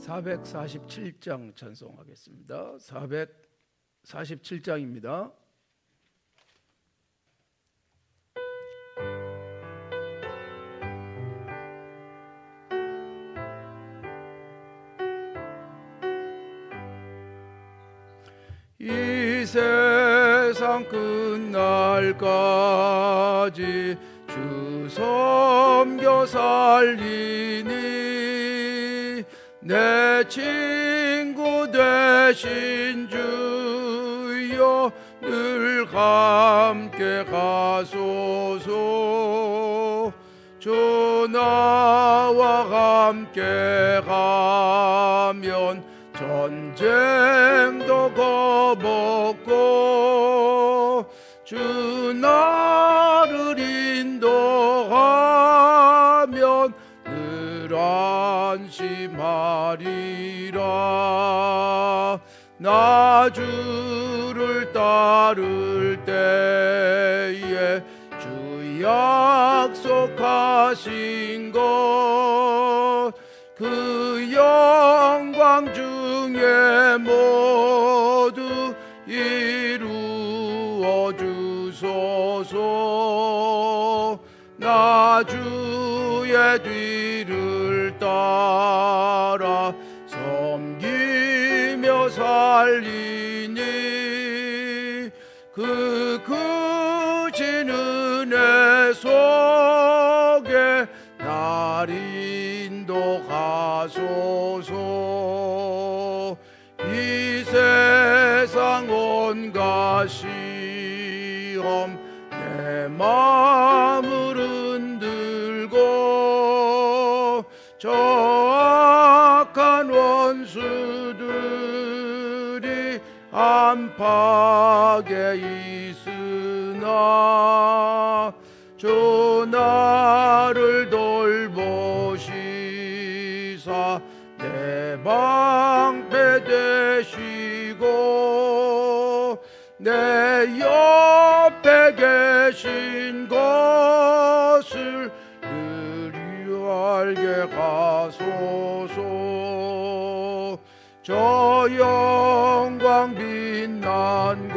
447장 찬송하겠습니다. 447장입니다. 이 세상 끝날까지 주 섬겨 살리니 내 친구 되신 주여 늘 함께 가소서. 주 나와 함께 가면 전쟁도 겁없고 주 나를 안심하리라. 나 주를 따를 때에 주 약속하신 것 그 영광 중에 모두 이루어 주소서. 나 주의 뒤를 따라 섬기며 살리니 그 크신 은혜 속에 날 인도가소서. 이 세상 온갖 시험 안팎에 있으나 주 나를 돌보시사 내 방패 되시고 내 옆에 계신 것을 그리 알게 가소서. 저 영광 빛 on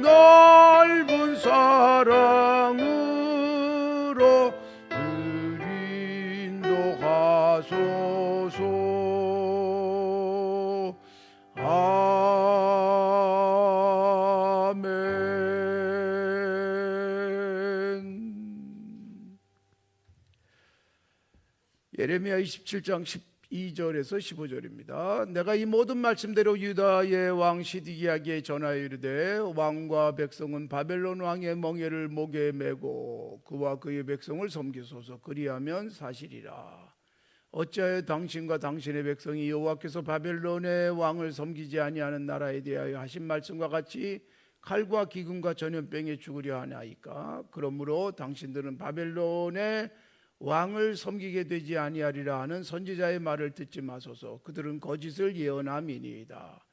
넓은 사랑으로 늘 인도하소서. 아멘. 예레미야 27장 12절에서 15절입니다. 내가 이 모든 말씀대로 유다의 왕 시드기야에게 전하여 이르되 왕과 백성은 바벨론 왕의 멍에를 목에 메고 그와 그의 백성을 섬기소서 그리하면 사실이라. 어찌하여 당신과 당신의 백성이 여호와께서 바벨론의 왕을 섬기지 아니하는 나라에 대하여 하신 말씀과 같이 칼과 기근과 전염병에 죽으려 하나이까 그러므로 당신들은 바벨론의 왕을 섬기게 되지 아니하리라 하는 선지자의 말을 듣지 마소서. 그들은 거짓을 예언함이니이다.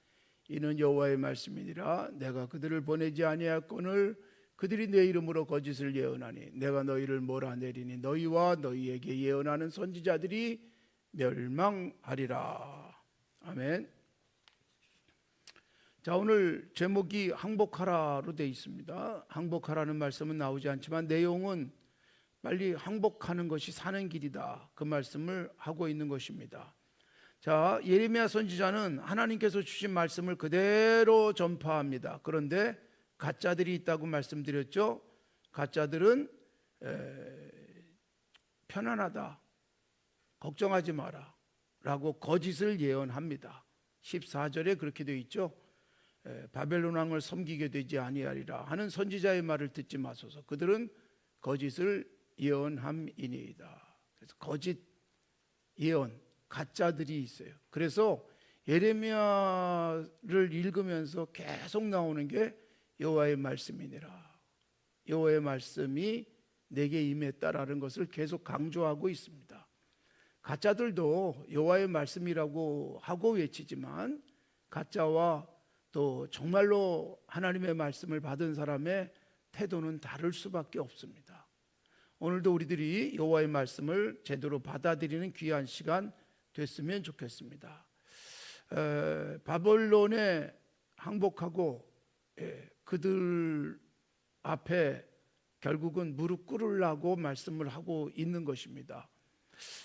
이는 여호와의 말씀이니라. 내가 그들을 보내지 아니하거늘 그들이 내 이름으로 거짓을 예언하니 내가 너희를 몰아내리니 너희와 너희에게 예언하는 선지자들이 멸망하리라. 아멘. 자 오늘 제목이 항복하라로 되어 있습니다. 항복하라는 말씀은 나오지 않지만 내용은 빨리 항복하는 것이 사는 길이다. 그 말씀을 하고 있는 것입니다. 자, 예레미야 선지자는 하나님께서 주신 말씀을 그대로 전파합니다. 그런데 가짜들이 있다고 말씀드렸죠. 가짜들은 에, 편안하다. 걱정하지 마라. 라고 거짓을 예언합니다. 14절에 그렇게 되어 있죠. 에, 바벨론 왕을 섬기게 되지 아니하리라 하는 선지자의 말을 듣지 마소서. 그들은 거짓을 예언함이니이다. 그래서 거짓 예언 가짜들이 있어요. 그래서 예레미야를 읽으면서 계속 나오는 게 여호와의 말씀이니라. 여호와의 말씀이 내게 임했다라는 것을 계속 강조하고 있습니다. 가짜들도 여호와의 말씀이라고 하고 외치지만 가짜와 또 정말로 하나님의 말씀을 받은 사람의 태도는 다를 수밖에 없습니다. 오늘도 우리들이 여호와의 말씀을 제대로 받아들이는 귀한 시간 됐으면 좋겠습니다. 에, 바벨론에 항복하고 예, 그들 앞에 결국은 무릎 꿇으려고 말씀을 하고 있는 것입니다.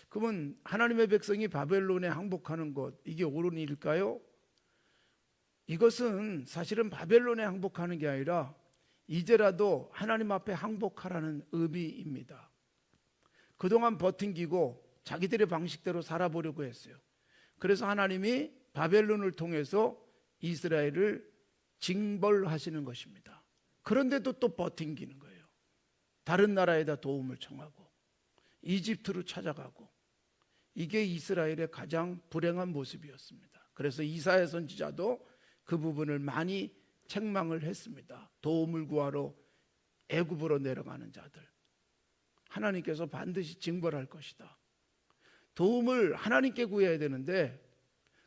그러면 하나님의 백성이 바벨론에 항복하는 것 이게 옳은 일일까요? 이것은 사실은 바벨론에 항복하는 게 아니라 이제라도 하나님 앞에 항복하라는 의미입니다. 그동안 버팅기고 자기들의 방식대로 살아보려고 했어요. 그래서 하나님이 바벨론을 통해서 이스라엘을 징벌하시는 것입니다. 그런데도 또 버팅기는 거예요. 다른 나라에다 도움을 청하고 이집트로 찾아가고 이게 이스라엘의 가장 불행한 모습이었습니다. 그래서 이사야 선지자도 그 부분을 많이 책망을 했습니다. 도움을 구하러 애굽으로 내려가는 자들 하나님께서 반드시 징벌할 것이다. 도움을 하나님께 구해야 되는데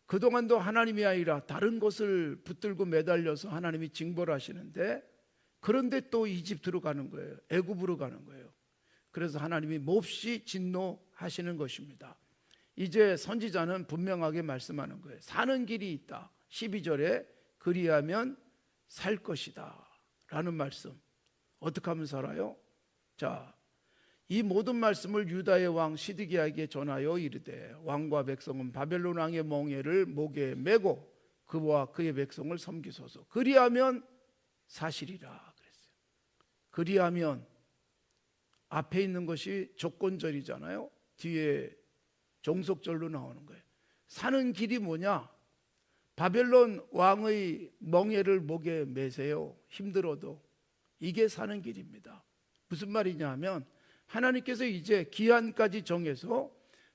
그동안도 하나님이 아니라 다른 것을 붙들고 매달려서 하나님이 징벌하시는데 그런데 또 이집트로 가는 거예요. 애굽으로 가는 거예요. 그래서 하나님이 몹시 진노하시는 것입니다. 이제 선지자는 분명하게 말씀하는 거예요. 사는 길이 있다. 12절에 그리하면 살 것이다. 라는 말씀. 어떻게 하면 살아요? 자, 이 모든 말씀을 유다의 왕 시드기야에게 전하여 이르되 왕과 백성은 바벨론 왕의 멍에를 목에 메고 그와 그의 백성을 섬기소서. 그리하면 사실이라 그랬어요. 그리하면 앞에 있는 것이 조건절이잖아요. 뒤에 종속절로 나오는 거예요. 사는 길이 뭐냐? 바벨론 왕의 멍에를 목에 매세요. 힘들어도 이게 사는 길입니다. 무슨 말이냐 하면 하나님께서 이제 기한까지 정해서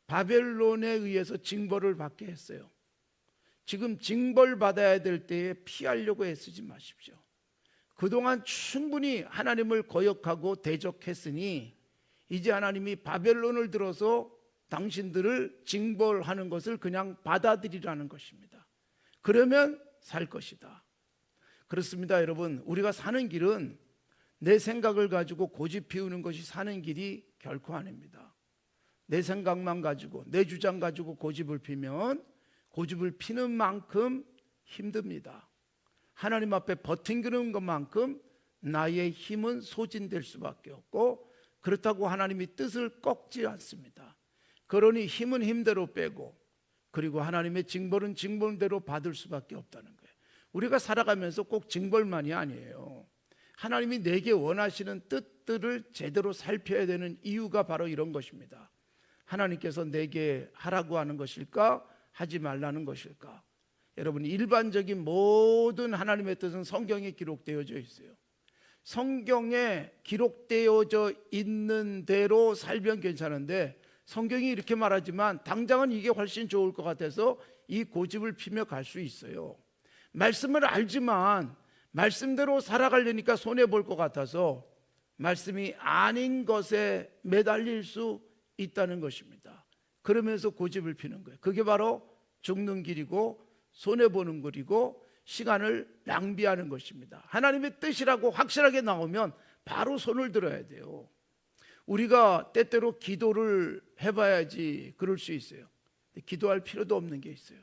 바벨론에 의해서 징벌을 받게 했어요. 지금 징벌 받아야 될 때에 피하려고 애쓰지 마십시오. 그동안 충분히 하나님을 거역하고 대적했으니 이제 하나님이 바벨론을 들어서 당신들을 징벌하는 것을 그냥 받아들이라는 것입니다. 그러면 살 것이다. 그렇습니다, 여러분. 우리가 사는 길은 내 생각을 가지고 고집 피우는 것이 사는 길이 결코 아닙니다. 내 생각만 가지고 내 주장 가지고 고집을 피면 고집을 피는 만큼 힘듭니다. 하나님 앞에 버팅기는 것만큼 나의 힘은 소진될 수밖에 없고 그렇다고 하나님이 뜻을 꺾지 않습니다. 그러니 힘은 힘대로 빼고 그리고 하나님의 징벌은 징벌대로 받을 수밖에 없다는 거예요. 우리가 살아가면서 꼭 징벌만이 아니에요. 하나님이 내게 원하시는 뜻들을 제대로 살펴야 되는 이유가 바로 이런 것입니다. 하나님께서 내게 하라고 하는 것일까? 하지 말라는 것일까? 여러분, 일반적인 모든 하나님의 뜻은 성경에 기록되어져 있어요. 성경에 기록되어져 있는 대로 살면 괜찮은데 성경이 이렇게 말하지만 당장은 이게 훨씬 좋을 것 같아서 이 고집을 피며 갈 수 있어요. 말씀을 알지만 말씀대로 살아가려니까 손해 볼 것 같아서 말씀이 아닌 것에 매달릴 수 있다는 것입니다. 그러면서 고집을 피는 거예요. 그게 바로 죽는 길이고 손해 보는 길이고 시간을 낭비하는 것입니다. 하나님의 뜻이라고 확실하게 나오면 바로 손을 들어야 돼요. 우리가 때때로 기도를 해봐야지 그럴 수 있어요. 기도할 필요도 없는 게 있어요.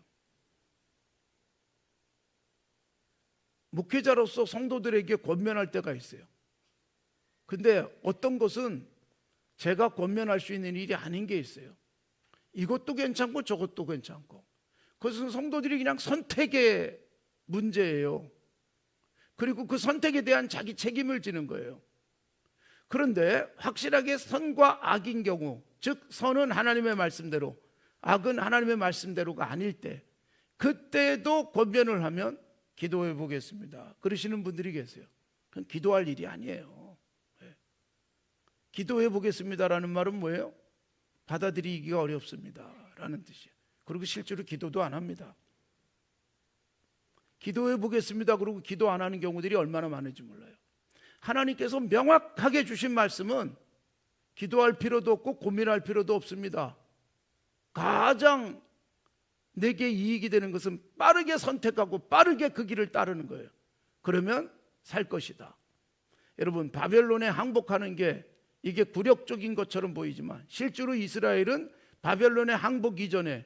목회자로서 성도들에게 권면할 때가 있어요. 근데 어떤 것은 제가 권면할 수 있는 일이 아닌 게 있어요. 이것도 괜찮고 저것도 괜찮고. 그것은 성도들이 그냥 선택의 문제예요. 그리고 그 선택에 대한 자기 책임을 지는 거예요. 그런데 확실하게 선과 악인 경우, 즉 선은 하나님의 말씀대로, 악은 하나님의 말씀대로가 아닐 때, 그때도 권면을 하면 기도해 보겠습니다. 그러시는 분들이 계세요. 그건 기도할 일이 아니에요. 네. 기도해 보겠습니다라는 말은 뭐예요? 받아들이기가 어렵습니다라는 뜻이에요. 그리고 실제로 기도도 안 합니다. 기도해 보겠습니다. 그러고 기도 안 하는 경우들이 얼마나 많은지 몰라요. 하나님께서 명확하게 주신 말씀은 기도할 필요도 없고 고민할 필요도 없습니다. 가장 내게 이익이 되는 것은 빠르게 선택하고 빠르게 그 길을 따르는 거예요. 그러면 살 것이다. 여러분, 바벨론에 항복하는 게 이게 굴욕적인 것처럼 보이지만 실제로 이스라엘은 바벨론에 항복 이전에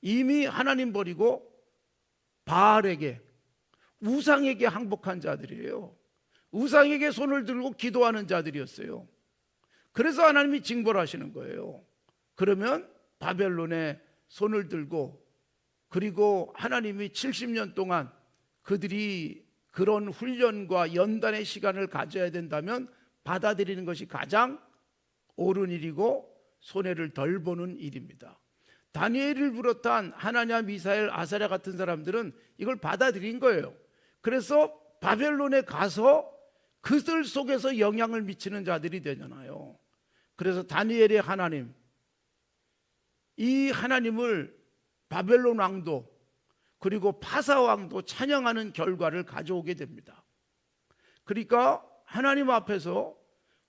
이미 하나님 버리고 바알에게 우상에게 항복한 자들이에요. 우상에게 손을 들고 기도하는 자들이었어요. 그래서 하나님이 징벌하시는 거예요. 그러면 바벨론에 손을 들고 그리고 하나님이 70년 동안 그들이 그런 훈련과 연단의 시간을 가져야 된다면 받아들이는 것이 가장 옳은 일이고 손해를 덜 보는 일입니다. 다니엘을 비롯한 하나냐, 미사엘, 아사랴 같은 사람들은 이걸 받아들인 거예요. 그래서 바벨론에 가서 그들 속에서 영향을 미치는 자들이 되잖아요. 그래서 다니엘의 하나님, 이 하나님을 바벨론 왕도 그리고 파사 왕도 찬양하는 결과를 가져오게 됩니다. 그러니까 하나님 앞에서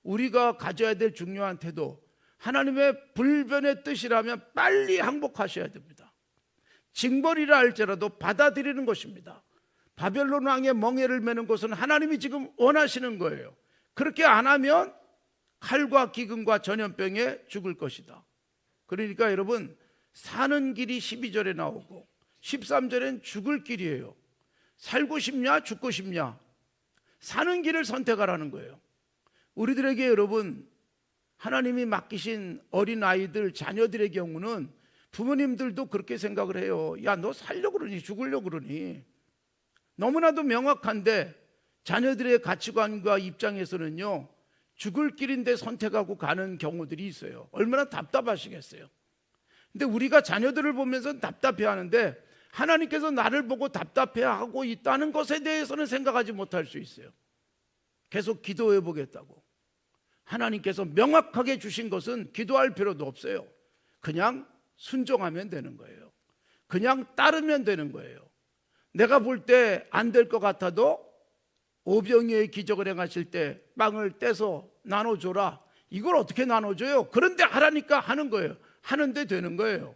우리가 가져야 될 중요한 태도, 하나님의 불변의 뜻이라면 빨리 항복하셔야 됩니다. 징벌이라 할지라도 받아들이는 것입니다. 바벨론 왕의 멍에를 매는 것은 하나님이 지금 원하시는 거예요. 그렇게 안 하면 칼과 기근과 전염병에 죽을 것이다. 그러니까 여러분 사는 길이 12절에 나오고 13절엔 죽을 길이에요. 살고 싶냐 죽고 싶냐 사는 길을 선택하라는 거예요. 우리들에게 여러분 하나님이 맡기신 어린 아이들 자녀들의 경우는 부모님들도 그렇게 생각을 해요. 야 너 살려고 그러니 죽으려고 그러니 너무나도 명확한데 자녀들의 가치관과 입장에서는요 죽을 길인데 선택하고 가는 경우들이 있어요. 얼마나 답답하시겠어요. 근데 우리가 자녀들을 보면서 답답해 하는데 하나님께서 나를 보고 답답해 하고 있다는 것에 대해서는 생각하지 못할 수 있어요. 계속 기도해 보겠다고. 하나님께서 명확하게 주신 것은 기도할 필요도 없어요. 그냥 순종하면 되는 거예요. 그냥 따르면 되는 거예요. 내가 볼 때 안 될 것 같아도 오병이의 기적을 행하실 때 빵을 떼서 나눠줘라. 이걸 어떻게 나눠줘요? 그런데 하라니까 하는 거예요. 하는데 되는 거예요.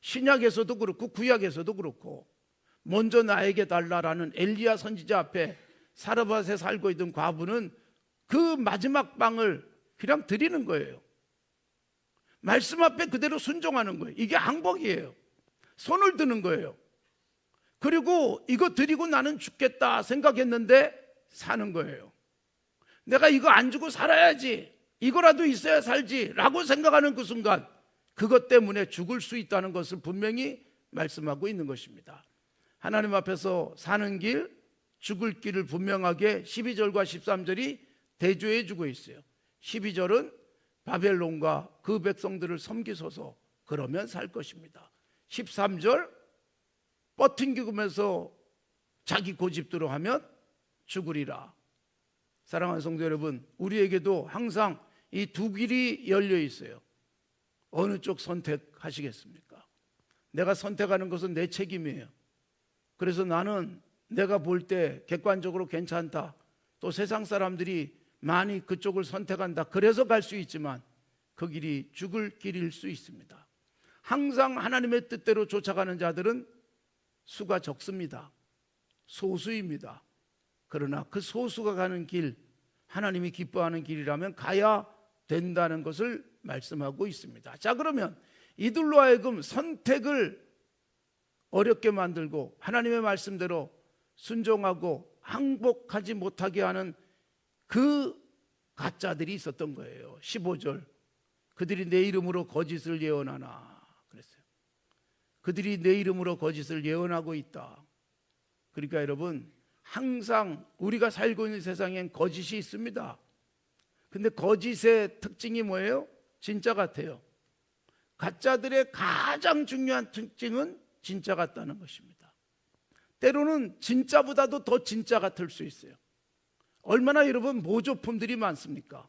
신약에서도 그렇고 구약에서도 그렇고 먼저 나에게 달라라는 엘리야 선지자 앞에 사르밧에 살고 있던 과부는 그 마지막 빵을 그냥 드리는 거예요. 말씀 앞에 그대로 순종하는 거예요. 이게 항복이에요. 손을 드는 거예요. 그리고 이거 드리고 나는 죽겠다 생각했는데 사는 거예요. 내가 이거 안 주고 살아야지. 이거라도 있어야 살지. 라고 생각하는 그 순간 그것 때문에 죽을 수 있다는 것을 분명히 말씀하고 있는 것입니다. 하나님 앞에서 사는 길, 죽을 길을 분명하게 12절과 13절이 대조해 주고 있어요. 12절은 바벨론과 그 백성들을 섬기소서 그러면 살 것입니다. 13절 버팅기면서 자기 고집대로 하면 죽으리라. 사랑하는 성도 여러분, 우리에게도 항상 이 두 길이 열려 있어요. 어느 쪽 선택하시겠습니까? 내가 선택하는 것은 내 책임이에요. 그래서 나는 내가 볼 때 객관적으로 괜찮다. 또 세상 사람들이 많이 그쪽을 선택한다. 그래서 갈 수 있지만 그 길이 죽을 길일 수 있습니다. 항상 하나님의 뜻대로 쫓아가는 자들은 수가 적습니다. 소수입니다. 그러나 그 소수가 가는 길, 하나님이 기뻐하는 길이라면 가야 된다는 것을 말씀하고 있습니다. 자, 그러면 이들로 하여금 선택을 어렵게 만들고 하나님의 말씀대로 순종하고 항복하지 못하게 하는 그 가짜들이 있었던 거예요. 15절. 그들이 내 이름으로 거짓을 예언하나. 그들이 내 이름으로 거짓을 예언하고 있다. 그러니까 여러분 항상 우리가 살고 있는 세상엔 거짓이 있습니다. 근데 거짓의 특징이 뭐예요? 진짜 같아요. 가짜들의 가장 중요한 특징은 진짜 같다는 것입니다. 때로는 진짜보다도 더 진짜 같을 수 있어요. 얼마나 여러분 모조품들이 많습니까?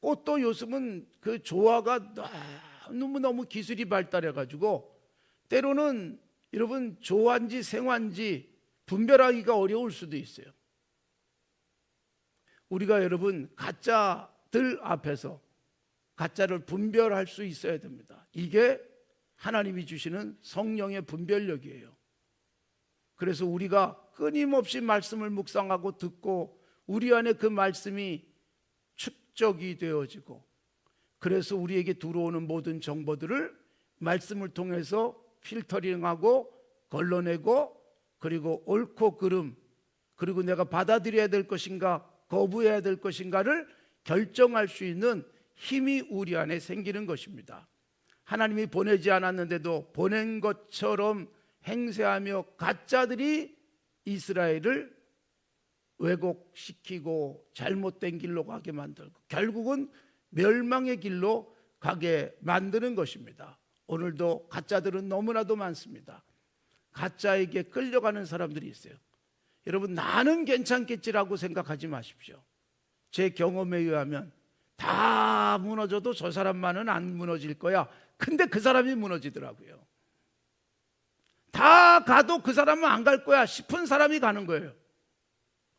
꽃도 요즘은 그 조화가 너무너무 기술이 발달해 가지고 때로는 여러분 조화인지 생화인지 분별하기가 어려울 수도 있어요. 우리가 여러분 가짜들 앞에서 가짜를 분별할 수 있어야 됩니다. 이게 하나님이 주시는 성령의 분별력이에요. 그래서 우리가 끊임없이 말씀을 묵상하고 듣고 우리 안에 그 말씀이 축적이 되어지고 그래서 우리에게 들어오는 모든 정보들을 말씀을 통해서 필터링하고 걸러내고 그리고 옳고 그름 그리고 내가 받아들여야 될 것인가 거부해야 될 것인가를 결정할 수 있는 힘이 우리 안에 생기는 것입니다. 하나님이 보내지 않았는데도 보낸 것처럼 행세하며 가짜들이 이스라엘을 왜곡시키고 잘못된 길로 가게 만들고 결국은 멸망의 길로 가게 만드는 것입니다. 오늘도 가짜들은 너무나도 많습니다. 가짜에게 끌려가는 사람들이 있어요. 여러분 나는 괜찮겠지라고 생각하지 마십시오. 제 경험에 의하면 다 무너져도 저 사람만은 안 무너질 거야. 근데 그 사람이 무너지더라고요. 다 가도 그 사람은 안 갈 거야 싶은 사람이 가는 거예요.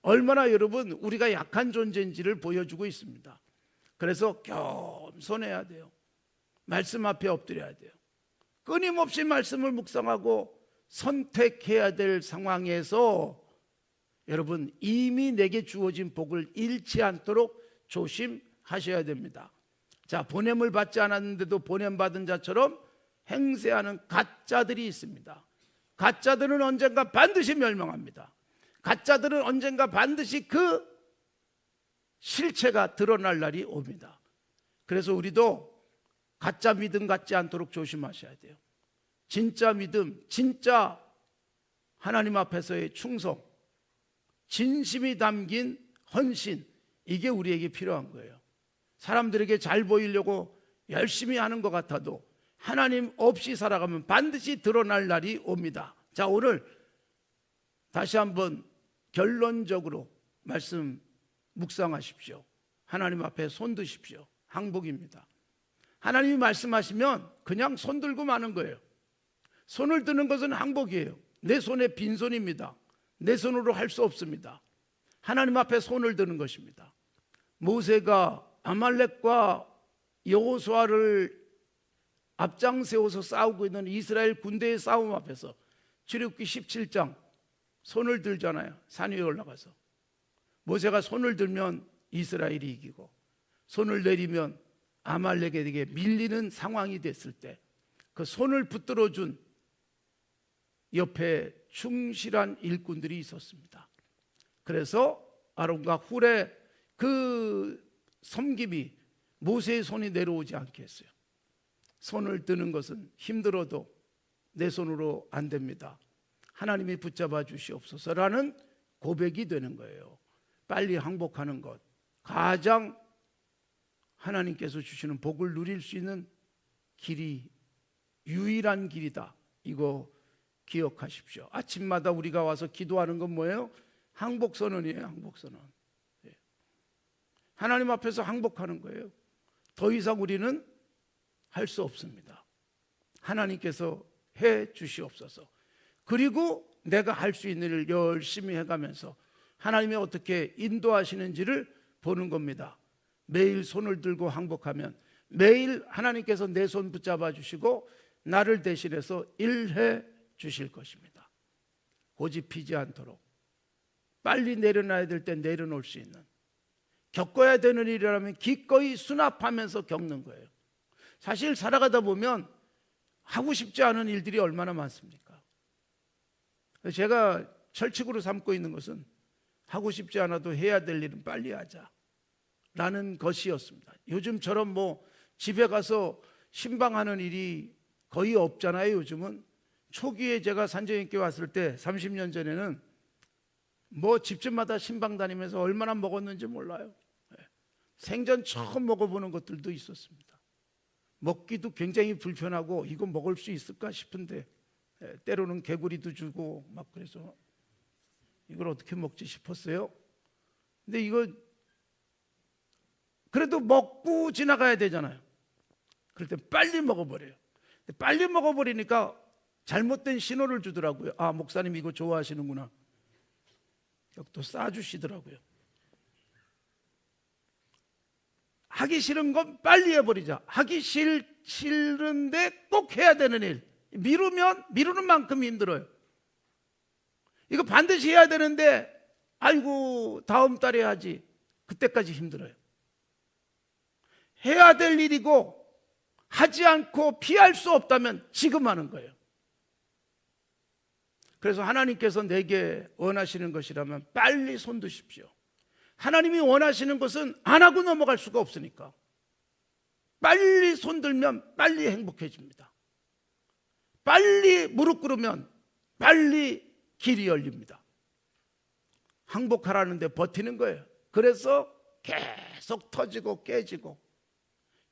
얼마나 여러분 우리가 약한 존재인지를 보여주고 있습니다. 그래서 겸손해야 돼요. 말씀 앞에 엎드려야 돼요. 끊임없이 말씀을 묵상하고 선택해야 될 상황에서 여러분 이미 내게 주어진 복을 잃지 않도록 조심하셔야 됩니다. 자, 보냄을 받지 않았는데도 보냄 받은 자처럼 행세하는 가짜들이 있습니다. 가짜들은 언젠가 반드시 멸망합니다. 가짜들은 언젠가 반드시 그 실체가 드러날 날이 옵니다. 그래서 우리도 가짜 믿음 갖지 않도록 조심하셔야 돼요. 진짜 믿음, 진짜 하나님 앞에서의 충성, 진심이 담긴 헌신, 이게 우리에게 필요한 거예요. 사람들에게 잘 보이려고 열심히 하는 것 같아도 하나님 없이 살아가면 반드시 드러날 날이 옵니다. 자, 오늘 다시 한번 결론적으로 말씀 묵상하십시오. 하나님 앞에 손 드십시오. 항복입니다. 하나님이 말씀하시면 그냥 손 들고 마는 거예요. 손을 드는 것은 항복이에요. 내 손에 빈손입니다. 내 손으로 할 수 없습니다. 하나님 앞에 손을 드는 것입니다. 모세가 아말렉과 여호수아를 앞장 세워서 싸우고 있는 이스라엘 군대의 싸움 앞에서 출애굽기 17장 손을 들잖아요. 산 위에 올라가서 모세가 손을 들면 이스라엘이 이기고 손을 내리면 아말렉에게 밀리는 상황이 됐을 때 그 손을 붙들어 준 옆에 충실한 일꾼들이 있었습니다. 그래서 아론과 훌의 그 섬김이 모세의 손이 내려오지 않게 했어요. 손을 드는 것은 힘들어도 내 손으로 안 됩니다. 하나님이 붙잡아 주시옵소서라는 고백이 되는 거예요. 빨리 항복하는 것. 가장 하나님께서 주시는 복을 누릴 수 있는 길이 유일한 길이다. 이거 기억하십시오. 아침마다 우리가 와서 기도하는 건 뭐예요? 항복 선언이에요. 항복 선언. 예. 하나님 앞에서 항복하는 거예요. 더 이상 우리는 할 수 없습니다. 하나님께서 해 주시옵소서. 그리고 내가 할 수 있는 일을 열심히 해가면서 하나님이 어떻게 인도하시는지를 보는 겁니다. 매일 손을 들고 항복하면 매일 하나님께서 내 손 붙잡아 주시고 나를 대신해서 일해 주실 것입니다. 고집피지 않도록 빨리 내려놔야 될 때 내려놓을 수 있는 겪어야 되는 일이라면 기꺼이 수납하면서 겪는 거예요. 사실 살아가다 보면 하고 싶지 않은 일들이 얼마나 많습니까? 제가 철칙으로 삼고 있는 것은 하고 싶지 않아도 해야 될 일은 빨리 하자. 라는 것이었습니다. 요즘처럼 뭐 집에 가서 신방하는 일이 거의 없잖아요, 요즘은. 초기에 제가 산정인께 왔을 때 30년 전에는 뭐 집집마다 신방 다니면서 얼마나 먹었는지 몰라요. 예. 생전 처음 먹어보는 것들도 있었습니다. 먹기도 굉장히 불편하고 이거 먹을 수 있을까 싶은데 예, 때로는 개구리도 주고 막 그래서 이걸 어떻게 먹지 싶었어요. 근데 이거 그래도 먹고 지나가야 되잖아요. 그럴 때 빨리 먹어버려요. 빨리 먹어버리니까 잘못된 신호를 주더라고요. 아, 목사님 이거 좋아하시는구나. 또 싸주시더라고요. 하기 싫은 건 빨리 해버리자. 하기 싫, 싫은데 꼭 해야 되는 일. 미루면 미루는 만큼 힘들어요. 이거 반드시 해야 되는데, 아이고, 다음 달에 하지. 그때까지 힘들어요. 해야 될 일이고, 하지 않고 피할 수 없다면 지금 하는 거예요. 그래서 하나님께서 내게 원하시는 것이라면 빨리 손 드십시오. 하나님이 원하시는 것은 안 하고 넘어갈 수가 없으니까. 빨리 손 들면 빨리 행복해집니다. 빨리 무릎 꿇으면 빨리 길이 열립니다. 항복하라는데 버티는 거예요. 그래서 계속 터지고 깨지고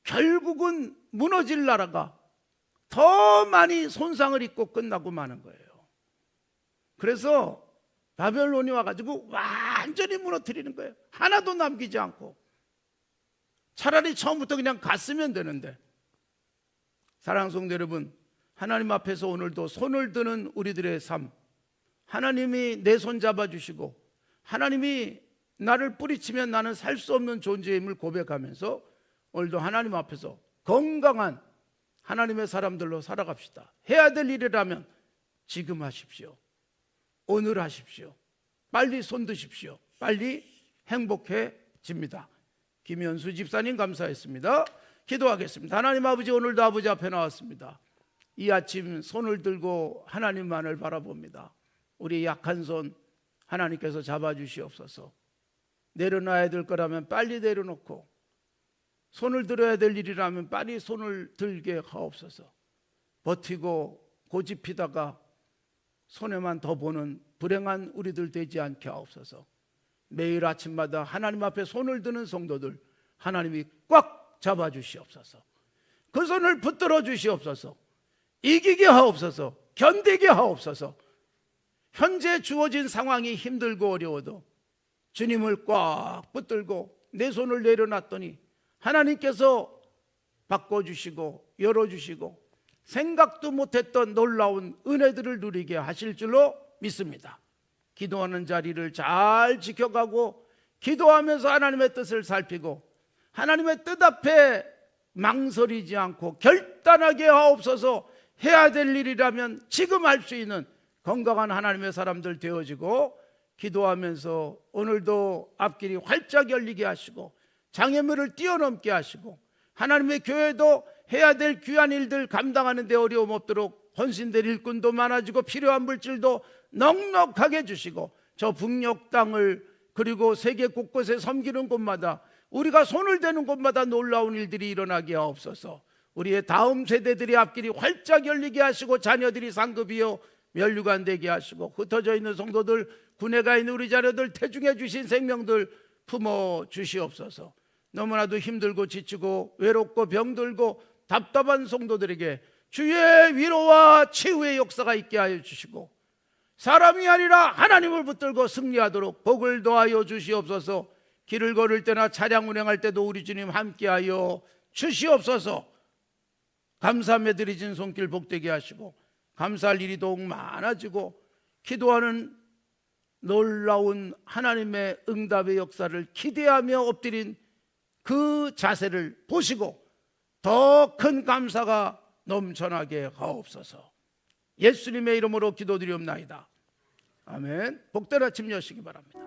결국은 무너질 나라가 더 많이 손상을 입고 끝나고 마는 거예요. 그래서 바벨론이 와가지고 완전히 무너뜨리는 거예요. 하나도 남기지 않고. 차라리 처음부터 그냥 갔으면 되는데. 사랑하는 성도 여러분, 하나님 앞에서 오늘도 손을 드는 우리들의 삶, 하나님이 내 손 잡아주시고, 하나님이 나를 뿌리치면 나는 살 수 없는 존재임을 고백하면서 오늘도 하나님 앞에서 건강한 하나님의 사람들로 살아갑시다. 해야 될 일이라면 지금 하십시오. 오늘 하십시오. 빨리 손 드십시오. 빨리 행복해집니다. 김현수 집사님 감사했습니다. 기도하겠습니다. 하나님 아버지 오늘도 아버지 앞에 나왔습니다. 이 아침 손을 들고 하나님만을 바라봅니다. 우리 약한 손 하나님께서 잡아주시옵소서. 내려놔야 될 거라면 빨리 내려놓고 손을 들어야 될 일이라면 빨리 손을 들게 하옵소서. 버티고 고집피다가 손해만 더 보는 불행한 우리들 되지 않게 하옵소서. 매일 아침마다 하나님 앞에 손을 드는 성도들 하나님이 꽉 잡아 주시옵소서. 그 손을 붙들어 주시옵소서. 이기게 하옵소서. 견디게 하옵소서. 현재 주어진 상황이 힘들고 어려워도 주님을 꽉 붙들고 내 손을 내려놨더니 하나님께서 바꿔주시고 열어주시고 생각도 못했던 놀라운 은혜들을 누리게 하실 줄로 믿습니다. 기도하는 자리를 잘 지켜가고 기도하면서 하나님의 뜻을 살피고 하나님의 뜻 앞에 망설이지 않고 결단하게 하옵소서 해야 될 일이라면 지금 할 수 있는 건강한 하나님의 사람들 되어지고 기도하면서 오늘도 앞길이 활짝 열리게 하시고 장애물을 뛰어넘게 하시고 하나님의 교회도 해야 될 귀한 일들 감당하는 데 어려움 없도록 헌신될 일꾼도 많아지고 필요한 물질도 넉넉하게 주시고 저 북녘 땅을 그리고 세계 곳곳에 섬기는 곳마다 우리가 손을 대는 곳마다 놀라운 일들이 일어나게 하옵소서. 우리의 다음 세대들이 앞길이 활짝 열리게 하시고 자녀들이 상급이요 멸류관 되게 하시고 흩어져 있는 성도들 군에 가 있는 우리 자녀들 태중해 주신 생명들 품어 주시옵소서. 너무나도 힘들고 지치고 외롭고 병들고 답답한 성도들에게 주의 위로와 치유의 역사가 있게 하여 주시고 사람이 아니라 하나님을 붙들고 승리하도록 복을 더하여 주시옵소서. 길을 걸을 때나 차량 운행할 때도 우리 주님 함께하여 주시옵소서. 감사함에 드리진 손길 복되게 하시고 감사할 일이 더욱 많아지고 기도하는 놀라운 하나님의 응답의 역사를 기대하며 엎드린 그 자세를 보시고 더 큰 감사가 넘쳐나게 하옵소서. 예수님의 이름으로 기도드리옵나이다. 아멘. 복된 아침 여시기 바랍니다.